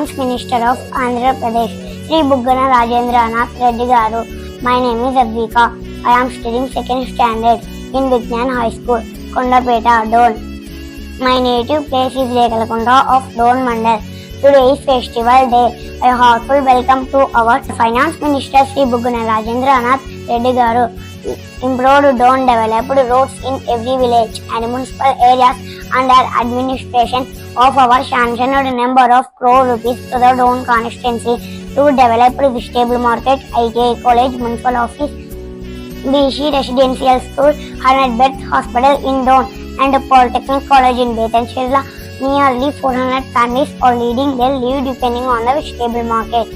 Finance Minister of Andhra Pradesh, Sri Buggana Rajendranath Reddy Garu. My name is Advika. I am studying second standard in Vignan High School, Kondapeta, Don. My native place is Lekalakonda of Don Mandal. Today is festival day. A heartful welcome to our Finance Minister Sri Buggana Rajendranath Reddy Garu. Improved Don developed roads in every village and municipal areas under administration of our sanctioned number of crore rupees to the Don constituency to develop the vegetable market, ITI college, municipal office, BC residential school, 100 bed hospital in Don and polytechnic college in Betanchirla. Nearly 400 families are leading their live depending on the vegetable market.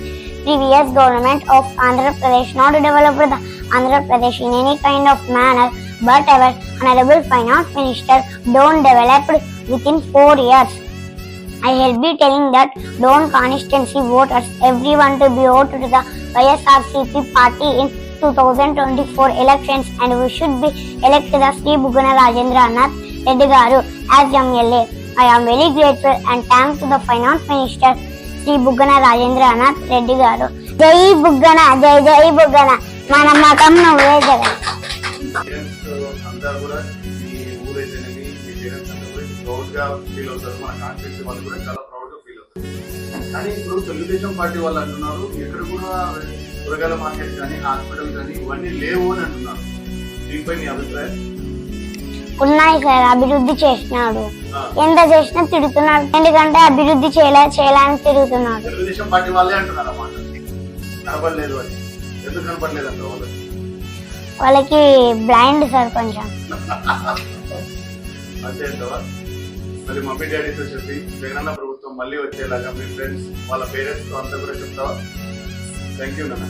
Previous government of Andhra Pradesh not developed Andhra Pradesh in any kind of manner, but our honorable finance minister don't developed within four years. I will be telling that don't constituency voters everyone to be voted to the YSRCP party in 2024 elections and we should be elected the Sri Bugana Rajendra Nath Reddy Garu as MLA. I am very grateful and thanks to the finance minister Sri Bugana Rajendra Nath Reddy Garu. జై బుగ్గన జై జై బుగ్గన మన మతం నువ్వే Jagan parents అంతా కూడా మీ ఊరైతేనేమి మీ parents అంతా కూడా ప్రౌడ్గా ఫీల్ అవుతారు. మన కాన్స్టిట్యూన్సీ వాళ్ళు కూడా చాలా ప్రౌడ్గా ఫీల్ అవుతారు. కానీ ఇప్పుడు తెలుగుదేశం పార్టీ వాళ్ళు అంటున్నారు ఎక్కడ కూడా కూరగాయల మార్కెట్ కానీ హాస్పిటల్ కానీ ఇవన్నీ లేవు అని అంటున్నారు. దీనిపై నీ అభిప్రాయం? ఉన్నాయి సార్ అభివృద్ధి చేసినాడు. ఎంత చేసినా తిడుతున్నాడు. ఎందుకంటే అభివృద్ధి చేయలే చేయలేని తిరుగుతున్నాడు తెలుగుదేశం పార్టీ వాళ్ళే అంటున్నారు అన్నమాట కనపడలేదు ఎందుకు కనపడలేదు అంట వాళ్ళకి? వాళ్ళకి బ్లైండ్ సార్ కొంచెం. మరి మమ్మీ డాడీతో చెప్పి జగనన్న ప్రభుత్వం మళ్ళీ వచ్చేలాగా మీ ఫ్రెండ్స్ వాళ్ళ పేరెంట్స్ అంతా కూడా చెప్తావా? థ్యాంక్ యూ నాన్న.